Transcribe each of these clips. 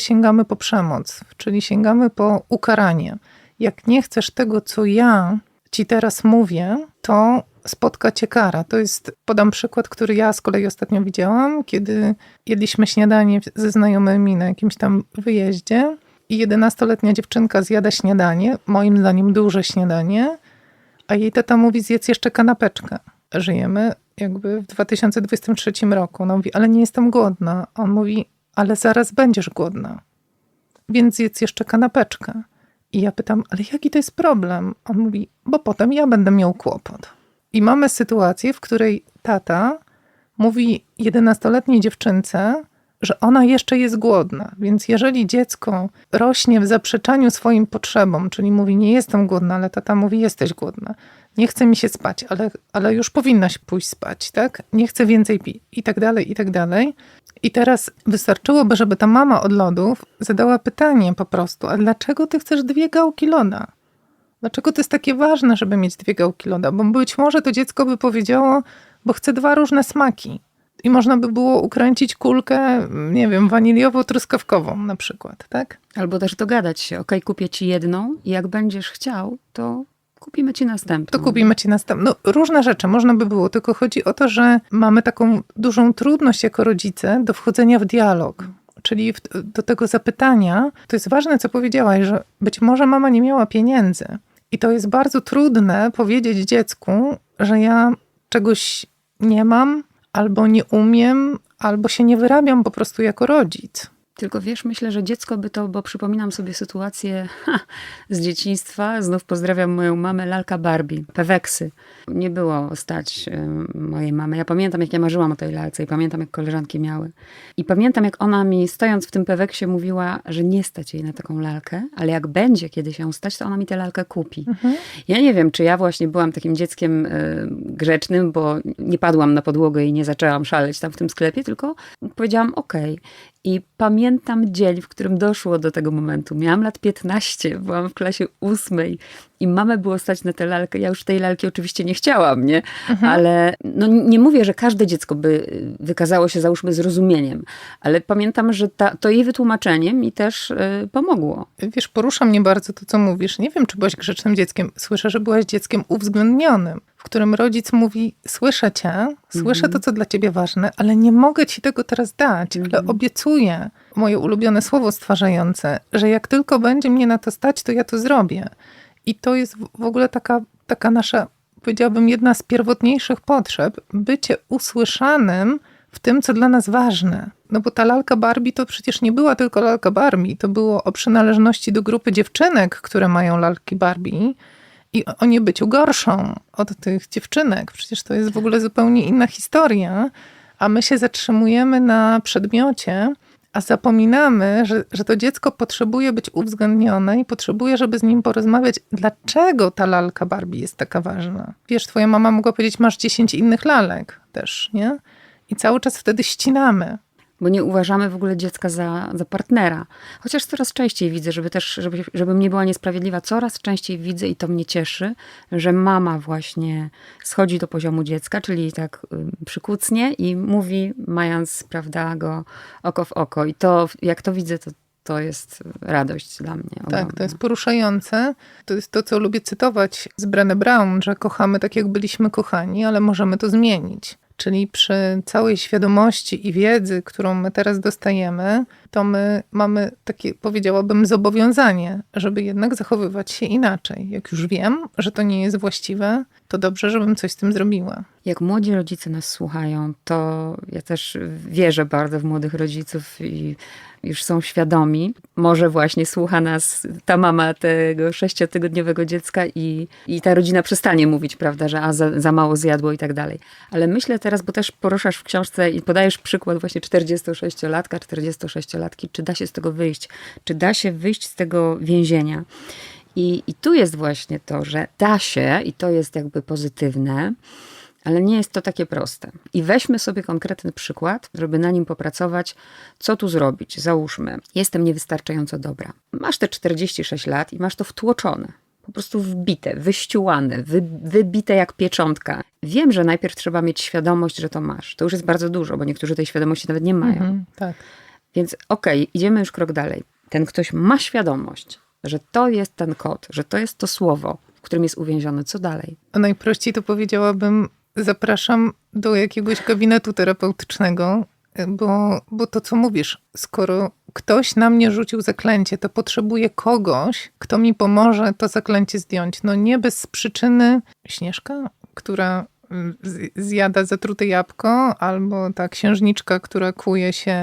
sięgamy po przemoc, czyli sięgamy po ukaranie. Jak nie chcesz tego, co ja ci teraz mówię, to spotka cię kara. To jest, podam przykład, który ja z kolei ostatnio widziałam, kiedy jedliśmy śniadanie ze znajomymi na jakimś tam wyjeździe i 11-letnia dziewczynka zjada śniadanie, moim zdaniem duże śniadanie, a jej tata mówi zjedz jeszcze kanapeczkę. Żyjemy jakby w 2023 roku. Ona mówi, ale nie jestem głodna. On mówi, ale zaraz będziesz głodna, więc zjedz jeszcze kanapeczkę. I ja pytam, ale jaki to jest problem? On mówi, bo potem ja będę miał kłopot. I mamy sytuację, w której tata mówi 11-letniej dziewczynce, że ona jeszcze jest głodna. Więc jeżeli dziecko rośnie w zaprzeczaniu swoim potrzebom, czyli mówi, nie jestem głodna, ale tata mówi, jesteś głodna. Nie chce mi się spać, ale, ale już powinnaś pójść spać, tak? Nie chcę więcej pić i tak dalej, i tak dalej. I teraz wystarczyłoby, żeby ta mama od lodów zadała pytanie po prostu, a dlaczego ty chcesz dwie gałki loda? Dlaczego to jest takie ważne, żeby mieć dwie gałki loda? Bo być może to dziecko by powiedziało, bo chce dwa różne smaki. I można by było ukręcić kulkę, nie wiem, waniliowo-truskawkową na przykład, tak? Albo też dogadać się, ok, kupię ci jedną i jak będziesz chciał, to kupimy ci następną. To kupimy ci następną. No, różne rzeczy można by było, tylko chodzi o to, że mamy taką dużą trudność jako rodzice do wchodzenia w dialog. Czyli do tego zapytania, to jest ważne, co powiedziałaś, że być może mama nie miała pieniędzy. I to jest bardzo trudne powiedzieć dziecku, że ja czegoś nie mam, albo nie umiem, albo się nie wyrabiam po prostu jako rodzic. Tylko wiesz, myślę, że dziecko by to, bo przypominam sobie sytuację ha, z dzieciństwa. Znów pozdrawiam moją mamę, lalka Barbie, peweksy. Nie było stać y, mojej mamy. Ja pamiętam, jak ja marzyłam o tej lalce i pamiętam, jak koleżanki miały. I pamiętam, jak ona mi stojąc w tym peweksie mówiła, że nie stać jej na taką lalkę, ale jak będzie kiedyś ją stać, to ona mi tę lalkę kupi. Mhm. Ja nie wiem, czy ja właśnie byłam takim dzieckiem y, grzecznym, bo nie padłam na podłogę i nie zaczęłam szaleć tam w tym sklepie, tylko powiedziałam, okej. Okay. I pamiętam dzień, w którym doszło do tego momentu. Miałam lat 15, byłam w klasie ósmej i mamę było stać na tę lalkę. Ja już tej lalki oczywiście nie chciałam, nie? Mhm. Ale no, nie mówię, że każde dziecko by wykazało się, załóżmy, zrozumieniem, ale pamiętam, że ta, to jej wytłumaczenie mi też y, pomogło. Wiesz, porusza mnie bardzo to, co mówisz. Nie wiem, czy byłaś grzecznym dzieckiem. Słyszę, że byłaś dzieckiem uwzględnionym, którym rodzic mówi: Słyszę cię, słyszę mhm. to, co dla ciebie ważne, ale nie mogę ci tego teraz dać, mhm. ale obiecuję moje ulubione słowo stwarzające, że jak tylko będzie mnie na to stać, to ja to zrobię. I to jest w ogóle taka, taka nasza, powiedziałabym, jedna z pierwotniejszych potrzeb, bycie usłyszanym w tym, co dla nas ważne. No bo ta lalka Barbie to przecież nie była tylko lalka Barbie, to było o przynależności do grupy dziewczynek, które mają lalki Barbie i o niebyciu gorszą od tych dziewczynek. Przecież to jest w ogóle zupełnie inna historia, a my się zatrzymujemy na przedmiocie, a zapominamy, że, że to dziecko potrzebuje być uwzględnione i potrzebuje, żeby z nim porozmawiać, dlaczego ta lalka Barbie jest taka ważna. Wiesz, twoja mama mogła powiedzieć, masz 10 innych lalek też, nie? I cały czas wtedy ścinamy bo nie uważamy w ogóle dziecka za, za partnera. Chociaż coraz częściej widzę, żeby też, żeby, żebym nie była niesprawiedliwa, coraz częściej widzę i to mnie cieszy, że mama właśnie schodzi do poziomu dziecka, czyli tak przykucnie i mówi, mając, prawda, go oko w oko. I to, jak to widzę, to, to jest radość dla mnie. Ogromna. Tak, to jest poruszające. To jest to, co lubię cytować z Brené Brown, że kochamy tak, jak byliśmy kochani, ale możemy to zmienić. Czyli przy całej świadomości i wiedzy, którą my teraz dostajemy, to my mamy takie, powiedziałabym, zobowiązanie, żeby jednak zachowywać się inaczej. Jak już wiem, że to nie jest właściwe, to dobrze, żebym coś z tym zrobiła. Jak młodzi rodzice nas słuchają, to ja też wierzę bardzo w młodych rodziców i już są świadomi. Może właśnie słucha nas ta mama tego sześciotygodniowego dziecka i, i ta rodzina przestanie mówić, prawda, że a za, za mało zjadło i tak dalej. Ale myślę teraz, bo też poruszasz w książce i podajesz przykład właśnie 46-latka, 46-latki, czy da się z tego wyjść? Czy da się wyjść z tego więzienia? I, I tu jest właśnie to, że da się, i to jest jakby pozytywne, ale nie jest to takie proste. I weźmy sobie konkretny przykład, żeby na nim popracować, co tu zrobić. Załóżmy, jestem niewystarczająco dobra. Masz te 46 lat i masz to wtłoczone. Po prostu wbite, wyściułane, wy, wybite jak pieczątka. Wiem, że najpierw trzeba mieć świadomość, że to masz. To już jest bardzo dużo, bo niektórzy tej świadomości nawet nie mają. Mhm, tak. Więc okej, idziemy już krok dalej. Ten ktoś ma świadomość, że to jest ten kod, że to jest to słowo, w którym jest uwięziony. Co dalej? Najprościej to powiedziałabym, zapraszam do jakiegoś gabinetu terapeutycznego, bo, bo to co mówisz, skoro ktoś na mnie rzucił zaklęcie, to potrzebuję kogoś, kto mi pomoże to zaklęcie zdjąć. No nie bez przyczyny Śnieżka, która zjada zatrute jabłko, albo ta księżniczka, która kuje się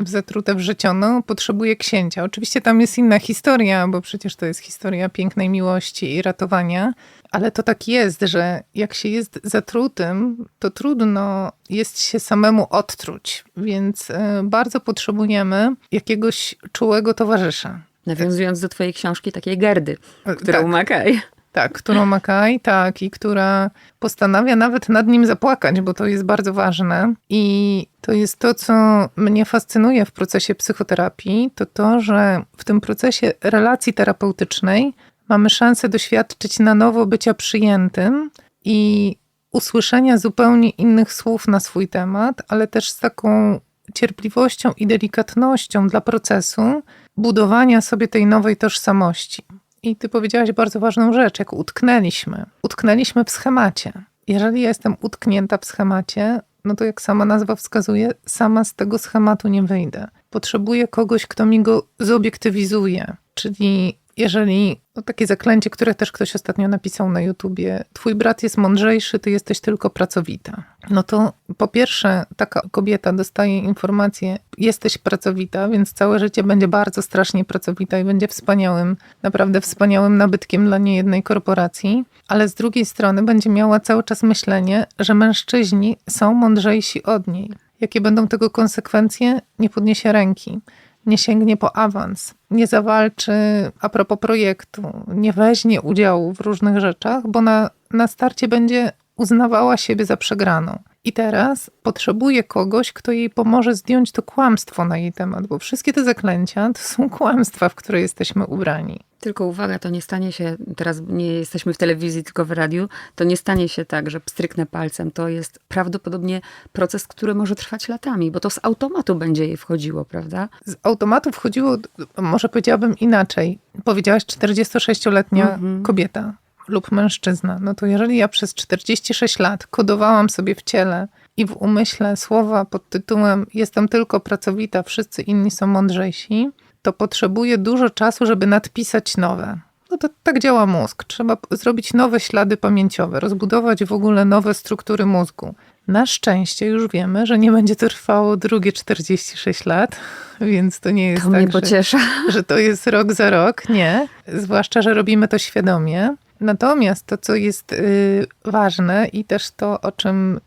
w zatrute wrzeciono, potrzebuje księcia. Oczywiście tam jest inna historia, bo przecież to jest historia pięknej miłości i ratowania, ale to tak jest, że jak się jest zatrutym, to trudno jest się samemu odtruć, więc y, bardzo potrzebujemy jakiegoś czułego towarzysza. Nawiązując do twojej książki, takiej Gerdy, E, którą tak. ma Kaj. Tak, którą ma Kaj, tak, i która postanawia nawet nad nim zapłakać, bo to jest bardzo ważne. I to jest to, co mnie fascynuje w procesie psychoterapii, to to, że w tym procesie relacji terapeutycznej mamy szansę doświadczyć na nowo bycia przyjętym i usłyszenia zupełnie innych słów na swój temat, ale też z taką cierpliwością i delikatnością dla procesu budowania sobie tej nowej tożsamości. I ty powiedziałaś bardzo ważną rzecz, jak utknęliśmy. Utknęliśmy w schemacie. Jeżeli ja jestem utknięta w schemacie, no to jak sama nazwa wskazuje, sama z tego schematu nie wyjdę. Potrzebuję kogoś, kto mi go zobiektywizuje. Czyli jeżeli, no takie zaklęcie, które też ktoś ostatnio napisał na YouTubie, twój brat jest mądrzejszy, ty jesteś tylko pracowita. No to po pierwsze, taka kobieta dostaje informację, jesteś pracowita, więc całe życie będzie bardzo strasznie pracowita i będzie wspaniałym, naprawdę wspaniałym nabytkiem dla niejednej korporacji, ale z drugiej strony będzie miała cały czas myślenie, że mężczyźni są mądrzejsi od niej. Jakie będą tego konsekwencje? Nie podniesie ręki nie sięgnie po awans, nie zawalczy a propos projektu, nie weźmie udziału w różnych rzeczach, bo na, na starcie będzie uznawała siebie za przegraną. I teraz potrzebuje kogoś, kto jej pomoże zdjąć to kłamstwo na jej temat, bo wszystkie te zaklęcia to są kłamstwa, w które jesteśmy ubrani. Tylko uwaga, to nie stanie się, teraz nie jesteśmy w telewizji, tylko w radiu, to nie stanie się tak, że pstryknę palcem. To jest prawdopodobnie proces, który może trwać latami, bo to z automatu będzie jej wchodziło, prawda? Z automatu wchodziło, może powiedziałabym inaczej. Powiedziałaś 46-letnia Mhm. kobieta lub mężczyzna. No to jeżeli ja przez 46 lat kodowałam sobie w ciele i w umyśle słowa pod tytułem Jestem tylko pracowita, wszyscy inni są mądrzejsi, to potrzebuję dużo czasu, żeby nadpisać nowe. No to tak działa mózg. Trzeba zrobić nowe ślady pamięciowe, rozbudować w ogóle nowe struktury mózgu. Na szczęście już wiemy, że nie będzie to trwało drugie 46 lat, więc to nie jest To tak, mnie że pociesza. że to jest rok za rok. Nie, zwłaszcza, że robimy to świadomie. Natomiast to, co jest y, ważne i też to, o czym y,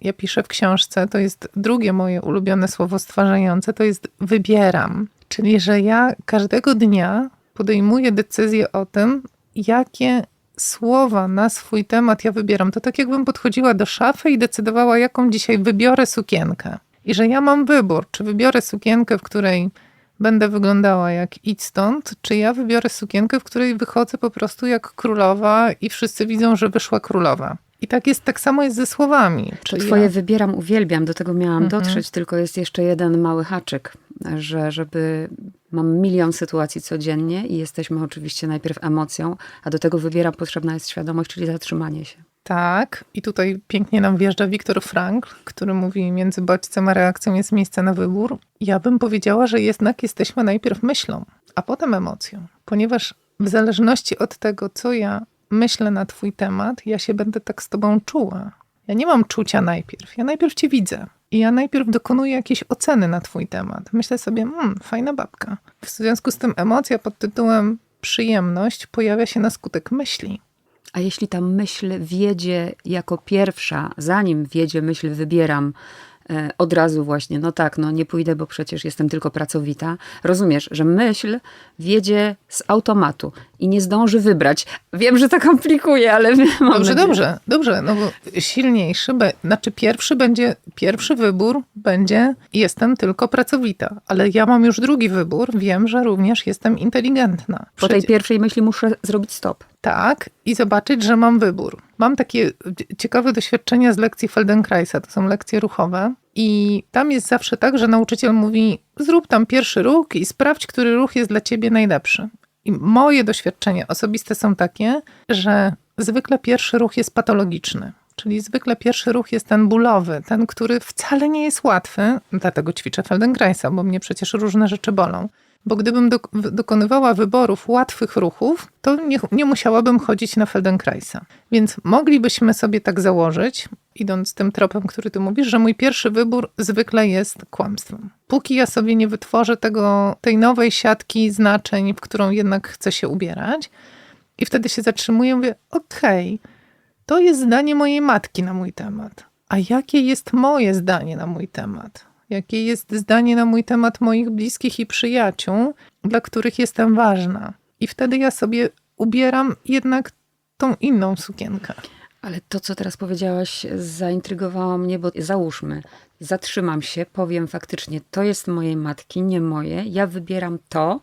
ja piszę w książce, to jest drugie moje ulubione słowo stwarzające, to jest wybieram. Czyli, że ja każdego dnia podejmuję decyzję o tym, jakie słowa na swój temat ja wybieram. To tak jakbym podchodziła do szafy i decydowała, jaką dzisiaj wybiorę sukienkę. I że ja mam wybór, czy wybiorę sukienkę, w której będę wyglądała jak idź stąd, czy ja wybiorę sukienkę, w której wychodzę po prostu jak królowa i wszyscy widzą, że wyszła królowa. I tak jest, tak samo jest ze słowami. Czyli twoje ja, wybieram, uwielbiam, do tego miałam Mhm. dotrzeć, tylko jest jeszcze jeden mały haczyk, że żeby mam milion sytuacji codziennie i jesteśmy oczywiście najpierw emocją, a do tego wybieram potrzebna jest świadomość, czyli zatrzymanie się. tak, i tutaj pięknie nam wjeżdża Viktor Frankl, który mówi, między bodźcem a reakcją jest miejsce na wybór. Ja bym powiedziała, że jednak jesteśmy najpierw myślą, a potem emocją. Ponieważ w zależności od tego, co ja myślę na twój temat, ja się będę tak z tobą czuła. Ja nie mam czucia najpierw. Ja najpierw cię widzę. I ja najpierw dokonuję jakiejś oceny na twój temat. Myślę sobie, hmm, fajna babka. W związku z tym emocja pod tytułem przyjemność pojawia się na skutek myśli. A jeśli ta myśl wiedzie jako pierwsza, zanim wiedzie myśl wybieram, od razu właśnie, no tak, no nie pójdę, bo przecież jestem tylko pracowita. Rozumiesz, że myśl wiedzie z automatu i nie zdąży wybrać. Wiem, że to komplikuje, ale mam Dobrze, nadzieję. dobrze, dobrze, no bo silniejszy, be, znaczy pierwszy będzie, pierwszy wybór będzie jestem tylko pracowita, ale ja mam już drugi wybór, wiem, że również jestem inteligentna. Po tej pierwszej myśli muszę zrobić stop. Tak i zobaczyć, że mam wybór. Mam takie ciekawe doświadczenia z lekcji Feldenkraisa, to są lekcje ruchowe. I tam jest zawsze tak, że nauczyciel mówi: zrób tam pierwszy ruch i sprawdź, który ruch jest dla ciebie najlepszy. I moje doświadczenia osobiste są takie, że zwykle pierwszy ruch jest patologiczny. Czyli zwykle pierwszy ruch jest ten bólowy, ten, który wcale nie jest łatwy. Dlatego ćwiczę Feldenkraisa, bo mnie przecież różne rzeczy bolą. Bo gdybym do, dokonywała wyborów łatwych ruchów, to nie, nie musiałabym chodzić na Feldenkraisa. Więc moglibyśmy sobie tak założyć, idąc tym tropem, który ty mówisz, że mój pierwszy wybór zwykle jest kłamstwem. Póki ja sobie nie wytworzę tego, tej nowej siatki znaczeń, w którą jednak chcę się ubierać, i wtedy się zatrzymuję i mówię, okej, okay, to jest zdanie mojej matki na mój temat. A jakie jest moje zdanie na mój temat? Jakie jest zdanie na mój temat moich bliskich i przyjaciół, dla których jestem ważna? I wtedy ja sobie ubieram jednak tą inną sukienkę. Ale to, co teraz powiedziałaś, zaintrygowało mnie, bo załóżmy, zatrzymam się, powiem faktycznie, to jest mojej matki, nie moje, ja wybieram to,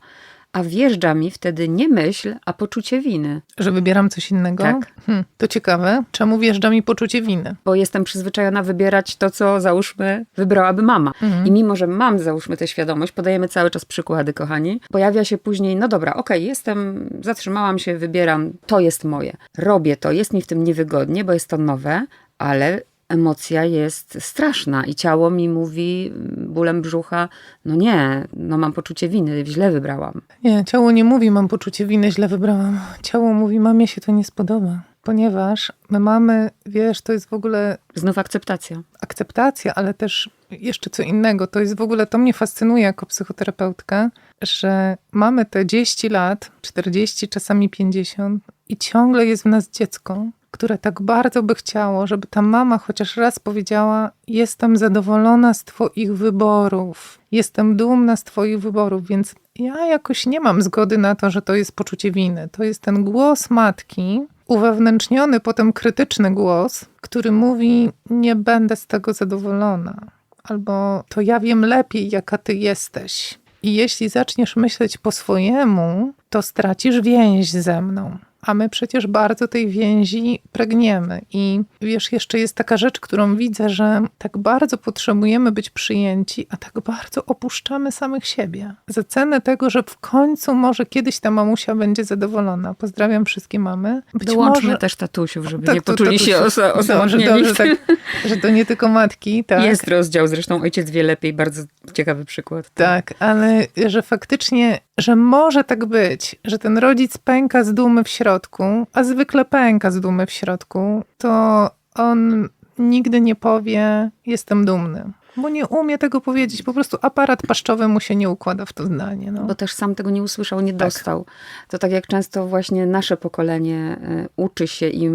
a wjeżdża mi wtedy nie myśl, a poczucie winy. Że wybieram coś innego? Tak. Hm, to ciekawe. Czemu wjeżdża mi poczucie winy? Bo jestem przyzwyczajona wybierać to, co załóżmy wybrałaby mama. Mhm. I mimo, że mam załóżmy tę świadomość, podajemy cały czas przykłady, kochani, pojawia się później, no dobra, okej, okay, jestem, zatrzymałam się, wybieram, to jest moje. Robię to, jest mi w tym niewygodnie, bo jest to nowe, ale emocja jest straszna i ciało mi mówi bólem brzucha, no nie, no mam poczucie winy, źle wybrałam. Nie, ciało nie mówi, mam poczucie winy, źle wybrałam. Ciało mówi, mamie się to nie spodoba. Ponieważ my mamy, wiesz, to jest w ogóle. Znów akceptacja. Akceptacja, ale też jeszcze co innego. To jest w ogóle, to mnie fascynuje jako psychoterapeutkę, że mamy te 10 lat, 40, czasami 50 i ciągle jest w nas dziecko, które tak bardzo by chciało, żeby ta mama chociaż raz powiedziała: Jestem zadowolona z Twoich wyborów, jestem dumna z Twoich wyborów, więc ja jakoś nie mam zgody na to, że to jest poczucie winy. To jest ten głos matki, uwewnętrzniony, potem krytyczny głos, który mówi: Nie będę z tego zadowolona, albo to ja wiem lepiej, jaka Ty jesteś. I jeśli zaczniesz myśleć po swojemu, to stracisz więź ze mną a my przecież bardzo tej więzi pragniemy. I wiesz, jeszcze jest taka rzecz, którą widzę, że tak bardzo potrzebujemy być przyjęci, a tak bardzo opuszczamy samych siebie. Za cenę tego, że w końcu może kiedyś ta mamusia będzie zadowolona. Pozdrawiam wszystkie mamy. Być Dołączmy może... też tatusiów, żeby tak, nie poczuli się osa- osamotnieni. Dobrze, dobrze, tak, że to nie tylko matki. Tak. Jest rozdział, zresztą ojciec wie lepiej, bardzo ciekawy przykład. Tak, tak ale że faktycznie, że może tak być, że ten rodzic pęka z dumy w środku, a zwykle pęka z dumy w środku, to on nigdy nie powie: Jestem dumny. Bo nie umie tego powiedzieć, po prostu aparat paszczowy mu się nie układa w to zdanie. No. Bo też sam tego nie usłyszał, nie tak. dostał. To tak jak często właśnie nasze pokolenie y, uczy się i y,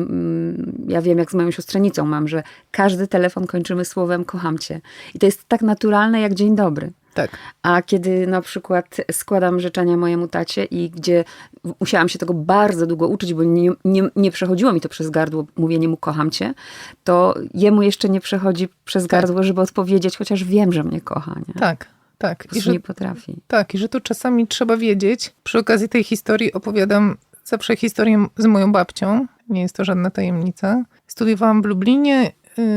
ja wiem, jak z moją siostrzenicą mam, że każdy telefon kończymy słowem kocham cię. I to jest tak naturalne jak dzień dobry. Tak. A kiedy na przykład składam życzenia mojemu tacie i gdzie musiałam się tego bardzo długo uczyć, bo nie, nie, nie przechodziło mi to przez gardło mówienie mu kocham cię, to jemu jeszcze nie przechodzi przez tak. gardło, żeby odpowiedzieć, chociaż wiem, że mnie kocha. Nie? Tak. Tak, i że nie potrafi. Tak, i że tu czasami trzeba wiedzieć. Przy okazji tej historii opowiadam zawsze historię z moją babcią. Nie jest to żadna tajemnica. Studiowałam w Lublinie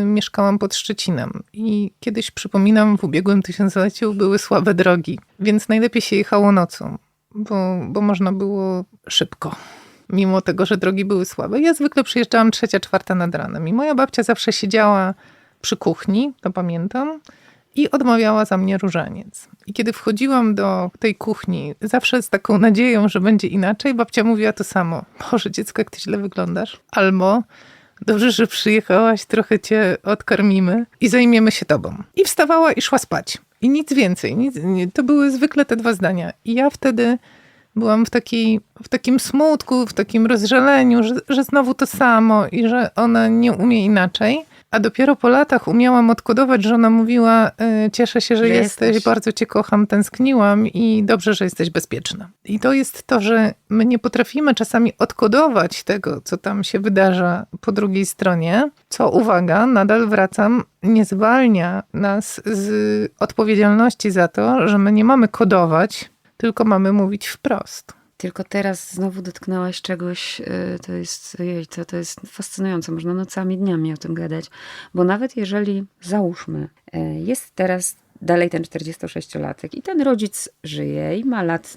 mieszkałam pod Szczecinem i kiedyś przypominam, w ubiegłym tysiącleciu były słabe drogi, więc najlepiej się jechało nocą, bo, bo można było szybko. Mimo tego, że drogi były słabe. Ja zwykle przyjeżdżałam trzecia, czwarta nad ranem i moja babcia zawsze siedziała przy kuchni, to pamiętam, i odmawiała za mnie różaniec. I kiedy wchodziłam do tej kuchni, zawsze z taką nadzieją, że będzie inaczej, babcia mówiła to samo. Boże, dziecko, jak ty źle wyglądasz. Albo Dobrze, że przyjechałaś, trochę cię odkarmimy i zajmiemy się tobą. I wstawała i szła spać. I nic więcej. Nic, to były zwykle te dwa zdania. I ja wtedy byłam w, takiej, w takim smutku, w takim rozżaleniu, że, że znowu to samo i że ona nie umie inaczej. A dopiero po latach umiałam odkodować, że ona mówiła: y, Cieszę się, że, że jesteś, jesteś, bardzo cię kocham, tęskniłam i dobrze, że jesteś bezpieczna. I to jest to, że my nie potrafimy czasami odkodować tego, co tam się wydarza po drugiej stronie, co uwaga, nadal wracam, nie zwalnia nas z odpowiedzialności za to, że my nie mamy kodować, tylko mamy mówić wprost. Tylko teraz znowu dotknęłaś czegoś, y, to jest, ojej, to, to jest fascynujące, można nocami, dniami o tym gadać. Bo nawet jeżeli, załóżmy, y, jest teraz dalej ten 46-latek i ten rodzic żyje i ma lat,